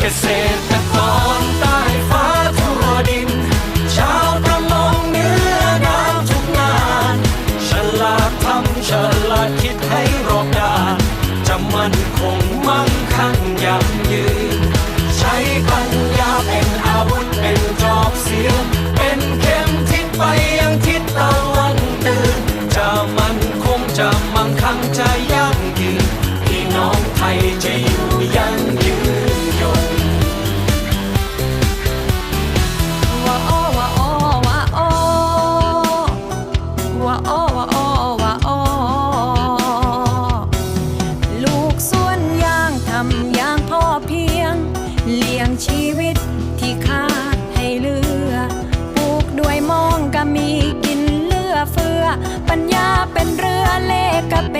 เกษตรกรใต้ฟ้าทั่วดิน ชาวประมงเนื้อน้ำทุกงานฉลาดทำฉลาดคิดให้รอบด้านจะมั่นคงมั่งคั่งยั่งยืน ใช้ปัญญาเป็นอาวุธเป็นจอบเสียงเป็นเข็มทิศไปยังทิศตะวันตื่นจะมั่นคงจะมั่งคั่งจะยั่งยืน ชีวิตที่ขาดให้เลือปลูกด้วยมองก็มีกินเลือเฟือ ปัญญาเป็นเรือเลขก็เป็น